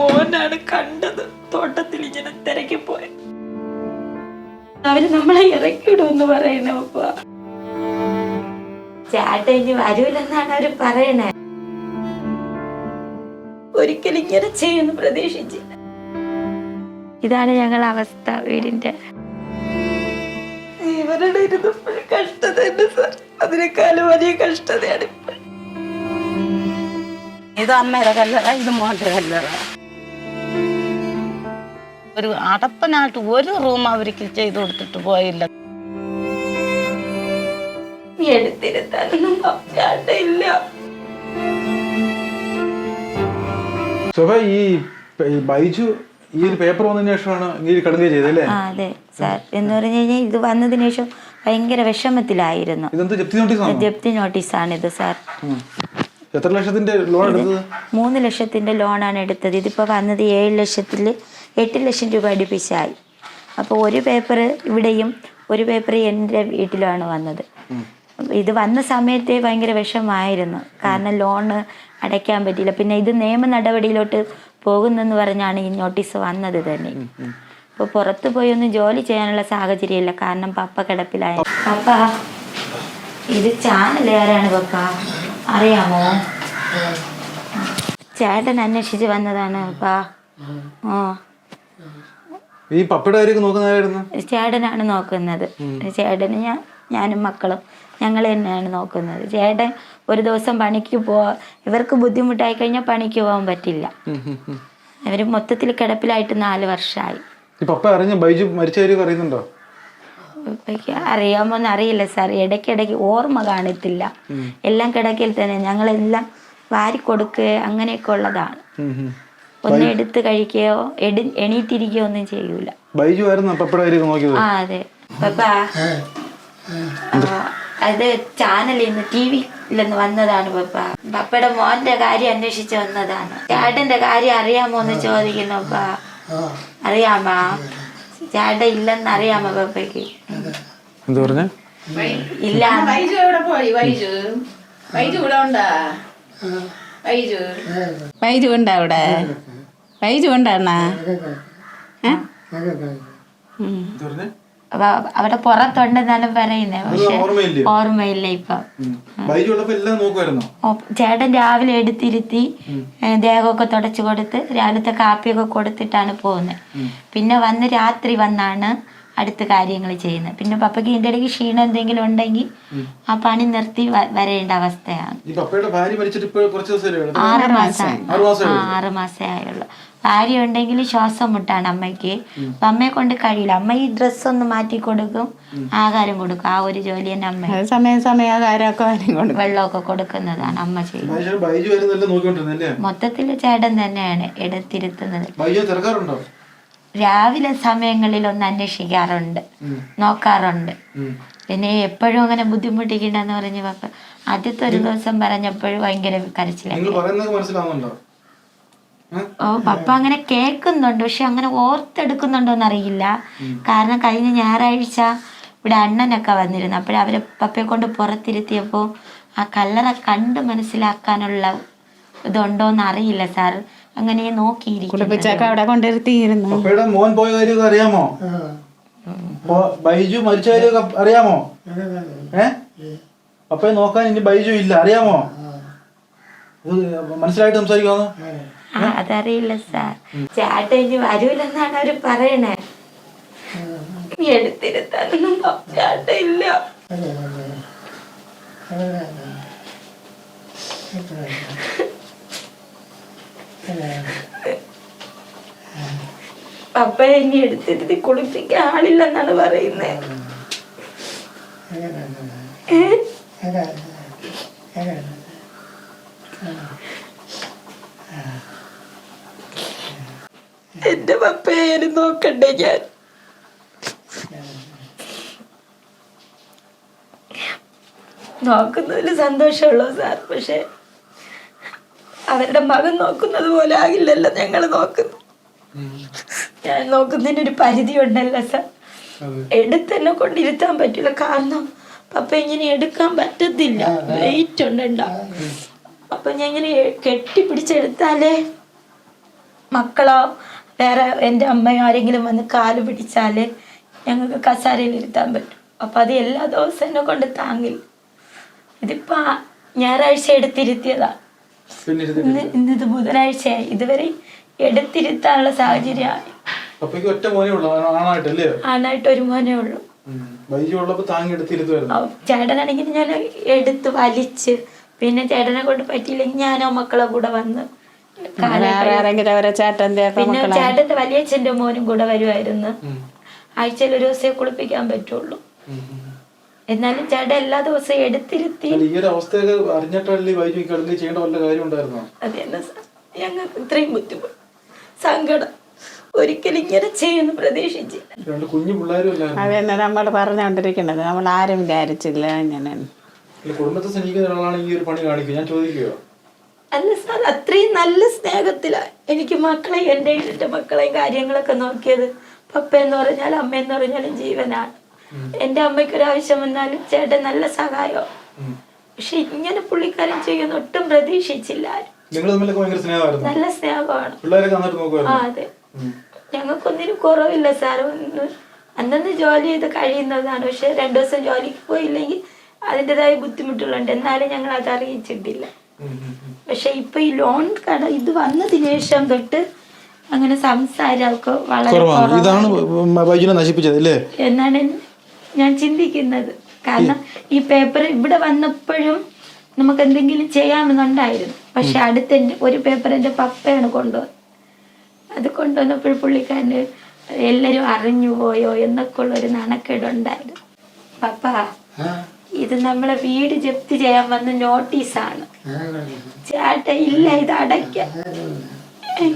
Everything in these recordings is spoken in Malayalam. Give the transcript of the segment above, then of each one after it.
മോനാണ് കണ്ടത്. തോട്ടത്തിൽ ഇങ്ങനെ തിരക്കി പോയ അവർ നമ്മളെ ഇറക്കിടുമെന്ന് പറയണ അപ്പ ചേട്ടൻ ഇനി വരൂലെന്നാണ് അവർ പറയണേ. ഒരിക്കലും ഇങ്ങനെ ചെയ്യുമെന്ന് പ്രതീക്ഷിച്ചില്ല. ഇതാണ് ഞങ്ങൾ അവസ്ഥ വീടിന്റെ. ഇവരുടെ ഇരുന്നപ്പോഴും കഷ്ടത തന്നെ സാർ അതിനേക്കാളും വലിയ കഷ്ടതയാണ് ഇപ്പോൾ ഇത് അമ്മയുടെ കല്ലറ ഇത് മോന്റെ കല്ലറ. ഒരു അടപ്പനായിട്ട് ഒരു റൂം അവർക്ക് ചെയ്തു കൊടുത്തിട്ട് പോയില്ല. എടുത്തിരുത്താനൊന്നും ചേട്ടയില്ല ശോഭ ഈ ഈ ബൈജു ഈ ഒരു പേപ്പർ വന്നതിന് ശേഷമാണ് ഈ ഒരു ചെയ്തല്ലേ അതെ സാർ. എന്ന് പറഞ്ഞു കഴിഞ്ഞാൽ ഇത് വന്നതിന് ശേഷം ഭയങ്കര വിഷമത്തിലായിരുന്നു. ഇതെന്ത് ജപ്തി നോട്ടീസ് ആണ് ഇത് സാർ. എത്ര ലക്ഷത്തിന്റെ ലോൺ എടുത്തത്? മൂന്ന് ലക്ഷത്തിന്റെ ലോണാണ് എടുത്തത്. ഇതിപ്പോ വന്നത് ഏഴ് ലക്ഷത്തിൽ എട്ട് ലക്ഷം രൂപ അടുപ്പിച്ചായി അപ്പോൾ ഒരു പേപ്പർ ഇവിടെയും ഒരു പേപ്പർ എന്റെ വീട്ടിലുമാണ് വന്നത്. ഇത് വന്ന സമയത്തെ ഭയങ്കര വിഷമായിരുന്നു കാരണം ലോണ് അടയ്ക്കാൻ പറ്റിയില്ല. പിന്നെ ഇത് നിയമ നടപടിയിലോട്ട് പോകുന്നെന്ന് പറഞ്ഞാണ് ഈ നോട്ടീസ് വന്നത് തന്നെ. അപ്പോൾ പുറത്ത് പോയി ഒന്നും ജോലി ചെയ്യാനുള്ള സാഹചര്യമില്ല. കാരണം പപ്പ കിടപ്പിലായ. പപ്പ ഇത് ചാനൽ ആരാണ് പപ്പ? അറിയാമോ? ചേട്ടൻ അന്വേഷിച്ച് വന്നതാണ് പപ്പ. ഓ ഈ പപ്പയുടെ കാര്യമൊക്കെ നോക്കുന്നതായിരുന്നു ചേട്ടനാണ് നോക്കുന്നത്. ചേട്ടന് ഞാൻ ഞാനും മക്കളും ഞങ്ങൾ തന്നെയാണ് നോക്കുന്നത്. ചേട്ടൻ ഒരു ദിവസം പണിക്ക് പോവാ ഇവർക്ക് ബുദ്ധിമുട്ടായി കഴിഞ്ഞാൽ പണിക്ക് പോകാൻ പറ്റില്ല. ഇവർ മൊത്തത്തിൽ കിടപ്പിലായിട്ട് നാല് വർഷമായി. ഈ പപ്പ അറിഞ്ഞ ബൈജു മരിച്ച കാര്യം അറിയുന്നുണ്ടോ? അറിയാമോന്ന് അറിയില്ല സാർ ഇടയ്ക്കിടയ്ക്ക് ഓർമ്മ കാണത്തില്ല. എല്ലാം കിടക്കയിൽ തന്നെ ഞങ്ങളെല്ലാം വാരി കൊടുക്കുക അങ്ങനെയൊക്കെ ഉള്ളതാണ്. ഒന്ന് എടുത്ത് കഴിക്കുകയോ എടി എണീറ്റിരിക്കുകയോ ഒന്നും ചെയ്യൂല. ബൈജു ആയിരുന്നു നോക്കിയത്. ആ അതെ. പപ്പാ അത് ചാനലിൽ നിന്ന് ടി വി വന്നതാണ് പപ്പ. പപ്പയുടെ മോന്റെ കാര്യം അന്വേഷിച്ച് വന്നതാണ്. ചേട്ടന്റെ കാര്യം അറിയാമോ എന്ന് ചോദിക്കുന്നു പപ്പ. അറിയാമോ? ചേട്ടൻ ഇല്ലെന്ന് അറിയാമോ പപ്പയ്ക്ക്? എന്ത് പറഞ്ഞ? ഇല്ല. വൈജു എവിടെ പോയി? വൈജു വൈജു ഇവിടെ ഉണ്ടാ? വൈജു വൈജു ഉണ്ടാ ഇവിടെ വൈജു അപ്പൊ അവിടെ പുറത്തുണ്ടെന്നാലും പറയുന്നേ പക്ഷെ ഓർമ്മയില്ലേ? ഇപ്പൊ. ചേട്ടൻ രാവിലെ എടുത്തിരുത്തി ദേഹമൊക്കെ തുടച്ചു കൊടുത്ത് രാവിലത്തെ കാപ്പിയൊക്കെ കൊടുത്തിട്ടാണ് പോകുന്നത്. പിന്നെ വന്ന് രാത്രി വന്നാണ് അടുത്ത കാര്യങ്ങൾ ചെയ്യുന്നത്. പിന്നെ പപ്പയ്ക്ക് ഇതിന്റെ ഇടയ്ക്ക് ക്ഷീണം എന്തെങ്കിലും ഉണ്ടെങ്കിൽ ആ പണി നിർത്തി വരേണ്ട അവസ്ഥയാണ്. ആറ് മാസം ആറ് മാസേ ആയുള്ളൂ. ഭാര്യ ഉണ്ടെങ്കിൽ ശ്വാസം മുട്ടാണ് അമ്മയ്ക്ക്. അപ്പൊ അമ്മയെ കൊണ്ട് കഴിയില്ല. അമ്മ ഈ ഡ്രസ്സ് ഒന്ന് മാറ്റി കൊടുക്കും ആഹാരം കൊടുക്കും. ആ ഒരു ജോലി തന്നെ അമ്മ സമയം സമയം വെള്ളമൊക്കെ കൊടുക്കുന്നതാണ് അമ്മ ചെയ്യുന്നത്. മൊത്തത്തിൽ മൊത്തത്തിൽ ചേട്ടൻ തന്നെയാണ് എടുത്തിരുത്തുന്നത്. രാവിലെ സമയങ്ങളിൽ ഒന്ന് അന്വേഷിക്കാറുണ്ട്. നോക്കാറുണ്ട്. പിന്നെ എപ്പോഴും അങ്ങനെ ബുദ്ധിമുട്ടിക്കണ്ടെന്ന് പറഞ്ഞ് പപ്പ ആദ്യത്തെ ഒരു ദിവസം പറഞ്ഞപ്പോഴും ഭയങ്കര കരച്ചിലോ. ഓ പപ്പ അങ്ങനെ കേൾക്കുന്നുണ്ട് പക്ഷെ അങ്ങനെ ഓർത്തെടുക്കുന്നുണ്ടോന്ന് അറിയില്ല കാരണം കഴിഞ്ഞ ഞായറാഴ്ച ഇവിടെ അണ്ണനൊക്കെ വന്നിരുന്നു. അപ്പോഴവരെ പപ്പയെ കൊണ്ട് പുറത്തിരുത്തിയപ്പോൾ ആ കല്ലറ കണ്ട് മനസ്സിലാക്കാനുള്ള ഇതുണ്ടോന്ന് അറിയില്ല സാർ. അങ്ങനെ നോക്കിയിരിക്കും മോൻ പോയ കാര്യമൊക്കെ അറിയാമോ? ബൈജു മരിച്ച കാര്യമൊക്കെ അറിയാമോ? ഏ? പപ്പയെ നോക്കാൻ ഇനി ബൈജു ഇല്ല അറിയാമോ? മനസ്സിലായിട്ട് സംസാരിക്കാമോ ആ അതറിയില്ല സാർ. ചേട്ടൻ ഇനി വരൂലെന്നാണ് അവർ പറയണേ. എടുത്തിരുത്താനൊന്നും ചേട്ടൻ ഇല്ല. പപ്പയെ ഇനി എടുത്തിരുത്തി കുളിപ്പിക്കാൻ ആളില്ലെന്നാണ് പറയുന്നത്? എന്റെ പപ്പയായാലും നോക്കണ്ടേ ഞാൻ നോക്കുന്നതിൽ സന്തോഷമുള്ളൂ സാർ പക്ഷെ അവരുടെ മകൻ നോക്കുന്നത് പോലെ ആകില്ലല്ലോ ഞങ്ങൾ നോക്കുന്നു. ഞാൻ നോക്കുന്നതിന് ഒരു പരിധി ഉണ്ടല്ലോ സാർ എടുത്തെന്നെ കൊണ്ടിരുത്താൻ പറ്റില്ല. കാരണം പപ്പ ഇങ്ങനെ എടുക്കാൻ പറ്റത്തില്ല. വെയിറ്റ് ഉണ്ടണ്ട അപ്പൊ ഞാൻ ഇങ്ങനെ കെട്ടിപ്പിടിച്ചെടുത്താലേ മക്കളോ വേറെ എന്റെ അമ്മയോ ആരെങ്കിലും വന്ന് കാൽ പിടിച്ചാലേ ഞങ്ങൾക്ക് കസാരയിൽ ഇരുത്താൻ പറ്റും. അപ്പൊ അത് എല്ലാ ദിവസം എന്നെ കൊണ്ട് താങ്ങില്ല. ഇതിപ്പോ ഞായറാഴ്ച എടുത്തിരുത്തിയതാണ് ഇന്ന് ഇന്നിത് ബുധനാഴ്ചയായി. ഇതുവരെ എടുത്തിരുത്താനുള്ള സാഹചര്യമായി. അപ്പൊ ഒറ്റ മോനേ ഉള്ളൂ. ആണായിട്ടല്ലേ? ആണായിട്ട് ഒരു മോനേ ഉള്ളൂ. ചേട്ടനാണെങ്കിൽ ഞാൻ എടുത്ത് വലിച്ച്. പിന്നെ ചേട്ടനെ കൊണ്ട് പറ്റിയില്ലെങ്കിൽ ഞാനോ മക്കളെ കൂടെ വന്ന് പിന്നെ ചേട്ടന്റെ വലിയച്ഛന്റെ മോനും കൂടെ വരുമായിരുന്നു. ആഴ്ചയിൽ ഒരു ദിവസം കുളിപ്പിക്കാൻ പറ്റുള്ളൂ. എന്നാലും ചേട്ടൻ എല്ലാ ദിവസവും എടുത്തിരുത്തി ഈ ഒരു അവസ്ഥയൊക്കെ അറിഞ്ഞിട്ടല്ലേ വൈദ്യുതി കിടന്ന് ചെയ്യേണ്ട വല്ല കാര്യം ഉണ്ടായിരുന്നോ? അത് തന്നെ സാർ ഞങ്ങൾക്ക് ഇത്രയും ബുദ്ധിമുട്ട്. സങ്കടം. ഒരിക്കലും ഇങ്ങനെ ചെയ്യുമെന്ന് പ്രതീക്ഷിച്ചില്ല രണ്ട് കുഞ്ഞു പിള്ളേരും അത് തന്നെ നമ്മൾ പറഞ്ഞുകൊണ്ടിരിക്കുന്നത് നമ്മൾ ആരും വിചാരിച്ചില്ല ഇങ്ങനെ. ഈ കുടുംബത്തെ സ്നേഹിക്കുന്ന ഒരാളാണ് ഈ ഒരു പണി കാണിക്കുക. ഞാൻ ചോദിക്കുകയോ അല്ല സാർ അത്രയും നല്ല സ്നേഹത്തിലാണ് എനിക്ക് മക്കളെ എന്റെ എന്റെ മക്കളെയും കാര്യങ്ങളൊക്കെ നോക്കിയത്. പപ്പ എന്ന് പറഞ്ഞാൽ അമ്മ എന്ന് പറഞ്ഞാലും ജീവനാണ്. എന്റെ അമ്മയ്ക്ക് ഒരു ആവശ്യം വന്നാലും ചേട്ടൻ നല്ല സഹായോ? പക്ഷെ ഇങ്ങനെ പുള്ളിക്കാരൻ ചെയ്യുന്ന ഒട്ടും പ്രതീക്ഷിച്ചില്ല നല്ല സ്നേഹമാണ്. ആ അതെ. ഞങ്ങൾക്കൊന്നിനും കുറവില്ല സാർ ഒന്ന് അന്നന്ന് ജോലി ചെയ്ത് കഴിയുന്നതാണ്. പക്ഷെ രണ്ടു ദിവസം ജോലിക്ക് പോയില്ലെങ്കിൽ അതിന്റെതായ ബുദ്ധിമുട്ടുകളുണ്ട്. എന്നാലും ഞങ്ങൾ അത് അറിയിച്ചിട്ടില്ല. പക്ഷെ ഇപ്പൊ ഈ ലോൺ കട ഇത് വന്നതിന് ശേഷം തൊട്ട് അങ്ങനെ സംസാരം വളരെ ഇതാണ് നശിപ്പിച്ചത് എന്നാണ് ഞാൻ ചിന്തിക്കുന്നത്. കാരണം ഈ പേപ്പർ ഇവിടെ വന്നപ്പോഴും നമുക്ക് എന്തെങ്കിലും ചെയ്യാമെന്നുണ്ടായിരുന്നു. പക്ഷെ അടുത്ത ഒരു പേപ്പർ എന്റെ പപ്പയാണ് കൊണ്ടുവന്നത്. അത് കൊണ്ടുവന്നപ്പോൾ പുള്ളിക്കാരന് എല്ലാവരും അറിഞ്ഞു പോയോ എന്നൊക്കെ ഉള്ളൊരു നാണക്കേടുണ്ടായിരുന്നു പപ്പ ഇത് നമ്മളെ വീട് ജപ്തി ചെയ്യാൻ വന്ന നോട്ടീസാണ്. ചേട്ട ഇല്ല ഇത് അടയ്ക്ക. ഉം.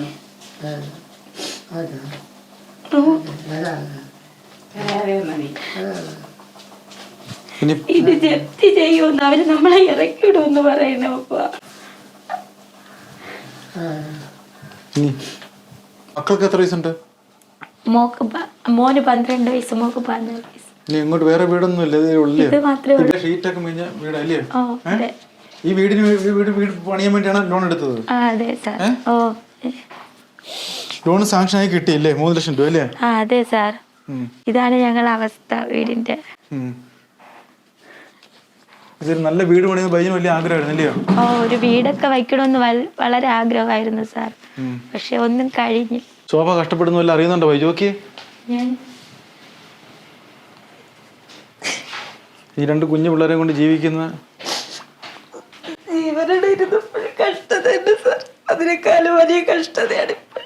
ഇനി ഇത് ജപ്തി ചെയ്യുമെന്ന് അവർ നമ്മളെ ഇറക്കിടുമെന്ന് പറയണ മക്കൾക്ക് എത്ര വയസ്സുണ്ട്? മോക്ക് മോന് പന്ത്രണ്ട് വയസ്സ് മോക്ക് പന്ത്രണ്ട് വയസ്സ്. ഇങ്ങോട്ട് വേറെ വീടൊന്നും ഇല്ല ഷീറ്റൊക്കെ മേഞ്ഞ വീടല്ലേ? ഈ വീടിന് വീട് വീട് പണിയാൻ വേണ്ടിയാണ് ലോൺ എടുത്തത്. ലോൺ സാങ്ഷൻ ആയി കിട്ടിയില്ലേ? മൂന്ന് ലക്ഷം രൂപ അല്ലേ? അതെ സാർ. ഇതാണ് ഞങ്ങൾ അവസ്ഥ വീടിന്റെ. ഇതൊരു നല്ല വീട് പണിയുന്ന ബൈജുന് വലിയ ആഗ്രഹമായിരുന്നു അല്ലയോ ഓ ഒരു വീടൊക്കെ വയ്ക്കണമെന്ന് വളരെ ആഗ്രഹമായിരുന്നു സാർ. പക്ഷെ ഒന്നും കഴിഞ്ഞില്ല. ശോഭ കഷ്ടപ്പെടുന്ന വല്ല അറിയുന്നുണ്ടോ ഈ രണ്ട് കുഞ്ഞു പിള്ളേരെ കൊണ്ട് ജീവിക്കുന്ന ഇവരുടെ ഇരുന്ന് കഷ്ടതയുണ്ട് സാർ. അതിനേക്കാളും വലിയ കഷ്ടതയാണ് ഇപ്പോൾ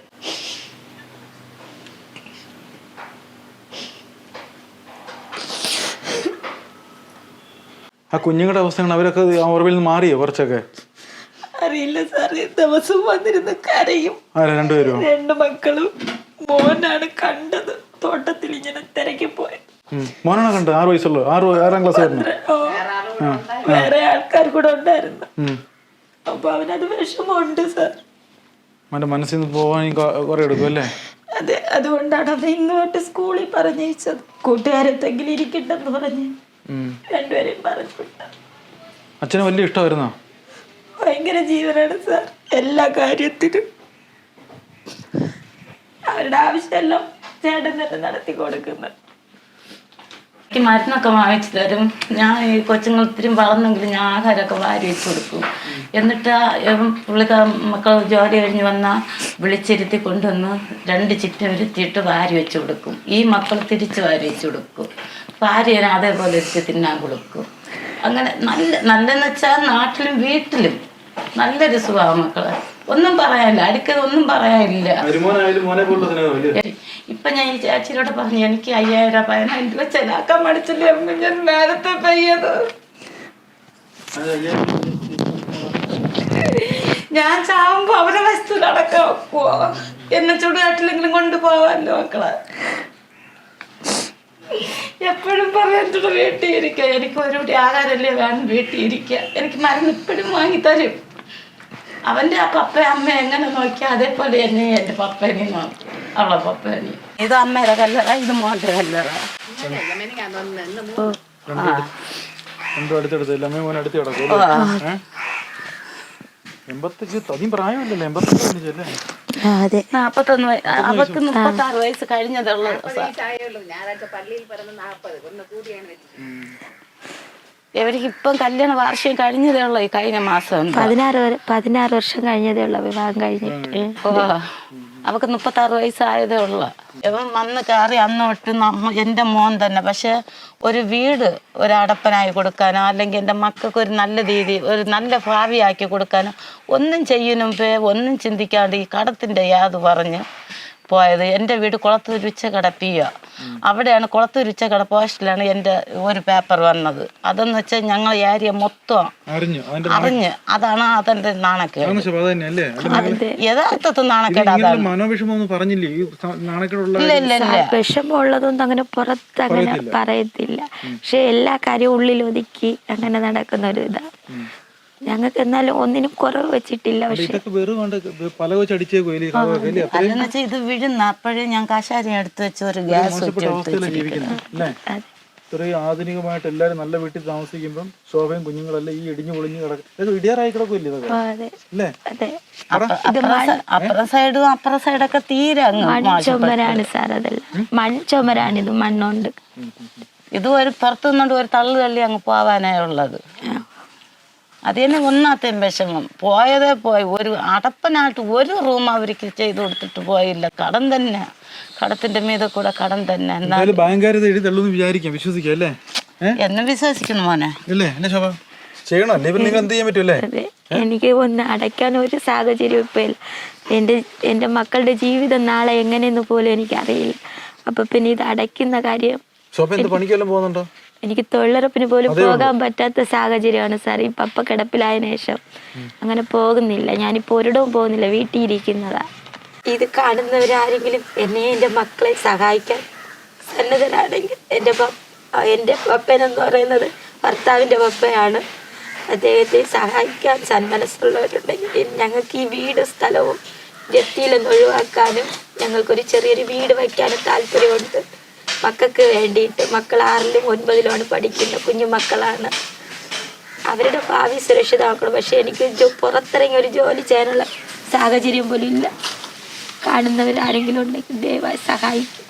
ആ കുഞ്ഞുങ്ങളുടെ അവസ്ഥകൾ അവരൊക്കെ ഓർമ്മയിൽ നിന്ന് മാറിയോ കുറച്ചൊക്കെ? അറിയില്ല സാറേ ദിവസം വന്നിരുന്ന് കരയും. രണ്ടുപേരും? രണ്ട് മക്കളും മോനാണ് കണ്ടത്. തോട്ടത്തിൽ ഇങ്ങനെ തിരക്കി പോയത് മോനാണ് കണ്ടത്? ആറ് വയസ്സുള്ളു. ആറ് ആറാം ക്ലാസ് ആയിരുന്നു. വേറെ ആൾക്കാർ കൂടെ ഉണ്ടായിരുന്നു. അപ്പൊ അവനത് വിഷമമുണ്ട് സാർ അവന്റെ മനസ്സിൽ നിന്ന് പോകാൻ കുറെ എടുക്കും അല്ലേ? അതെ അതുകൊണ്ടാണ് അത് ഇന്ന് തൊട്ട് സ്കൂളിൽ പറഞ്ഞയച്ചത്. കൂട്ടുകാരെന്തെങ്കിലും ഇരിക്കട്ടെന്ന് പറഞ്ഞു. രണ്ടുപേരെയും പറഞ്ഞു. അച്ഛന് വലിയ ഇഷ്ടമായിരുന്നോ? ഭയങ്കര ജീവനാണ് സാർ. എല്ലാ കാര്യത്തിനും. അവരുടെ ആവശ്യമെല്ലാം ചേട്ടൻ തന്നെ നടത്തി കൊടുക്കുന്നത്. എനിക്ക് മരുന്നൊക്കെ വാങ്ങിച്ചു തരും. ഞാൻ ഈ കൊച്ചുങ്ങൾ ഒത്തിരി വളർന്നെങ്കിലും ഞാൻ ആഹാരമൊക്കെ വാരി വെച്ച് കൊടുക്കും. എന്നിട്ട് പുള്ളിക്കാർ മക്കൾ ജോലി കഴിഞ്ഞ് വന്നാൽ വിളിച്ചിരുത്തി കൊണ്ടുവന്ന് രണ്ട് ചിറ്റ ഇരുത്തിയിട്ട് വാരി വെച്ച് കൊടുക്കും. ഈ മക്കൾ തിരിച്ച് വാരി വെച്ച് കൊടുക്കും. ഭാര്യ അതേപോലെ ഇരുത്തി തിന്നാൻ കൊടുക്കും. അങ്ങനെ നല്ല നല്ലെന്ന് വെച്ചാൽ നാട്ടിലും വീട്ടിലും നല്ലൊരു സുഖമാണ് മക്കളെ. ഒന്നും പറയാനില്ല അടുക്കത് ഒന്നും പറയാനില്ല. ഇപ്പൊ ഞാൻ ഈ ചേച്ചിയോട് പറഞ്ഞു എനിക്ക് അയ്യായിരം പതിനായിരം രൂപ ചെലാക്കാൻ മടിച്ചില്ലേ? അമ്മ ഞാൻ നേരത്തെ പയ്യത്. ഞാൻ ചാവുമ്പോ അവരെ വസ്തു അടക്കം വെക്കുവോ? എന്നെ ചുടുകാട്ടിലെങ്കിലും കൊണ്ടുപോവാല്ലോ മക്കളെ. എപ്പോഴും പറയാൻ വീട്ടിൽ ഇരിക്കുക എനിക്ക് ഒരു പിടി ആഹാരമല്ലേ വേണം വീട്ടിൽ ഇരിക്കുക എനിക്ക് മരുന്ന് ഇപ്പോഴും വാങ്ങി തരും അവന്റെ ആ പപ്പ അമ്മ എങ്ങനെ നോക്കിയാ അതേപോലെ തന്നെ എന്റെ പപ്പനെ നോക്കി. അവളെ പപ്പനെ. ഇത് അമ്മയുടെ കല്ലറ ഇത് മോന്റെ കല്ലറ. രണ്ടും അടുത്തടുത്ത് അമ്മയും മോനെ അടുത്ത് കിടക്കും. എൺപത്തഞ്ച് അധികം പ്രായമില്ലല്ലോ എൺപത്തഞ്ച് അതെ നാപ്പത്തൊന്ന് വയ- അവർക്ക് മുപ്പത്തി ആറ് വയസ്സ്. ഇവർക്ക് ഇപ്പം കല്യാണ വാർഷികം കഴിഞ്ഞതേ ഉള്ളൂ ഈ കഴിഞ്ഞ മാസം പതിനാറ് പതിനാറ് വർഷം കഴിഞ്ഞതേ ഉള്ളൂ വിവാഹം കഴിഞ്ഞിട്ട്. ഓ അവക്ക് മുപ്പത്താറ് വയസ്സായതേ ഉള്ളു. ഇവൻ വന്ന് കയറി അന്നോട്ട് നമ്മ എന്റെ മോൻ തന്നെ. പക്ഷെ ഒരു വീട് ഒരു കൊടുക്കാനോ അല്ലെങ്കിൽ എന്റെ മക്കൾക്ക് ഒരു നല്ല രീതി ഒരു നല്ല ഭാവിയാക്കി കൊടുക്കാനോ ഒന്നും ചെയ്യുന്നുമ്പേ ഒന്നും ചിന്തിക്കാണ്ട് ഈ കടത്തിന്റെ യാത് പറഞ്ഞ് പോയത്. എന്റെ വീട് കുളത്തൂർ പി ഒ. അവിടെയാണ് കുളത്തൂർ ഉച്ചക്കട പോസ്റ്റിലാണ് എന്റെ ഒരു പേപ്പർ വന്നത്. അതെന്ന് വെച്ചാൽ ഞങ്ങൾ ഏരിയ മൊത്തം അറിഞ്ഞു. അതാണ് അതെന്റെ നാണക്കേട്. യഥാർത്ഥത്തിൽ നാണക്കേട് അതാണ്. ഇല്ല ഇല്ല ഇല്ല. വിഷമമുള്ളതൊന്നും അങ്ങനെ പുറത്ത് അങ്ങനെ പറയത്തില്ല. പക്ഷെ എല്ലാ കാര്യവും ഉള്ളിൽ ഒതുക്കി അങ്ങനെ നടക്കുന്ന ഒരു ഇതാ ഞങ്ങൾക്ക് എന്നാലും ഒന്നിനും കുറവ് വെച്ചിട്ടില്ല പക്ഷെ. ഇതൊക്കെ വെറും കൊണ്ട് പല വെച്ച് അടിച്ചേക്കോ ഇല്ലേ കഥകളൊക്കെ അല്ലേ അത്രയും അതെന്ന് വെച്ചാൽ ഇത് വിഴുന്ന അപ്പോഴേ ഞാൻ കശാരി എടുത്തു വെച്ച് ഒരു ഗ്യാസ് ഇത്രയും ആധുനികമായിട്ട് എല്ലാരും നല്ല വീട്ടിൽ താമസിക്കുമ്പോൾ ശോഭയും കുഞ്ഞുങ്ങളെല്ലാം ഈ ഇടിഞ്ഞു പൊളിഞ്ഞു കിടക്കും ഇടിയാറായി കിടക്കില്ലേ അല്ലേ? അപ്പുറ സൈഡും അപ്പുറ സൈഡൊക്കെ തീരെ അങ്ങ് മോശം. സാർ അതെല്ലാം. മൺ ഇത് മണ്ണുണ്ട്. ഇത് ഒരു പുറത്തുനിന്നുകൊണ്ട് ഒരു തള്ളു തള്ളി അങ്ങ് പോവാനേ ഉള്ളത്. അത് തന്നെ ഒന്നാത്തയും വിഷമം. പോയതേ പോയി. ഒരു അടപ്പനായിട്ട് ഒരു റൂം അവർക്ക് ചെയ്ത് കൊടുത്തിട്ട് പോയില്ല. കടം തന്നെ കടത്തിന്റെ മീതെ കൂടെ കടം തന്നെ എന്നാലും ഇത് എഴുതി വിചാരിക്കാം. വിശ്വസിക്കാം അല്ലേ? എന്നെ വിശ്വസിക്കണം മോനെ. അല്ലേ എന്നെ ശോഭ? ചെയ്യണം? നിങ്ങൾ എന്ത് ചെയ്യാൻ എനിക്ക് ഒന്ന് അടയ്ക്കാൻ ഒരു സാഹചര്യം ഇപ്പം ഇല്ല. എന്റെ എന്റെ മക്കളുടെ ജീവിതം നാളെ എങ്ങനെയെന്ന് പോലും എനിക്കറിയില്ല. അപ്പം പിന്നെ ഇത് അടയ്ക്കുന്ന കാര്യം ശോഭ എന്ത് പണിക്കെല്ലാം പോകുന്നുണ്ടോ? എനിക്ക് തൊഴിലുറപ്പിന് പോലും പോകാൻ പറ്റാത്ത സാഹചര്യമാണ് സാർ ഈ പപ്പ കിടപ്പിലായതിനു ശേഷം. അങ്ങനെ പോകുന്നില്ല. ഞാനിപ്പോൾ ഒരിടവും പോകുന്നില്ല. വീട്ടിൽ ഇരിക്കുന്നതാ ഇത് കാണുന്നവരാരെങ്കിലും എന്നെ എന്റെ മക്കളെ സഹായിക്കാൻ സന്നദ്ധരാണെങ്കിൽ എന്റെ എന്റെ പപ്പൻ എന്ന് പറയുന്നത് ഭർത്താവിന്റെ പപ്പയാണ്. അദ്ദേഹത്തെ സഹായിക്കാൻ സന്മനസ്സുള്ളവരുണ്ടെങ്കിൽ ഞങ്ങൾക്ക് ഈ വീട് സ്ഥലവും ജപ്തിയിലൊന്ന് ഒഴിവാക്കാനും ഞങ്ങൾക്കൊരു ചെറിയൊരു വീട് വയ്ക്കാനും താല്പര്യമുണ്ട്. മക്കൾക്ക് വേണ്ടിയിട്ട് മക്കൾ ആറിലും ഒൻപതിലുമാണ് പഠിക്കുന്ന കുഞ്ഞു മക്കളാണ്. അവരുടെ ഭാവി സുരക്ഷിതമാക്കണം. പക്ഷെ എനിക്ക് പുറത്തിറങ്ങി ഒരു ജോലി ചെയ്യാനുള്ള സാഹചര്യം പോലും ഇല്ല. കാണുന്നവരാരെങ്കിലും ഉണ്ടെങ്കിൽ ദയവായി സഹായിക്കും.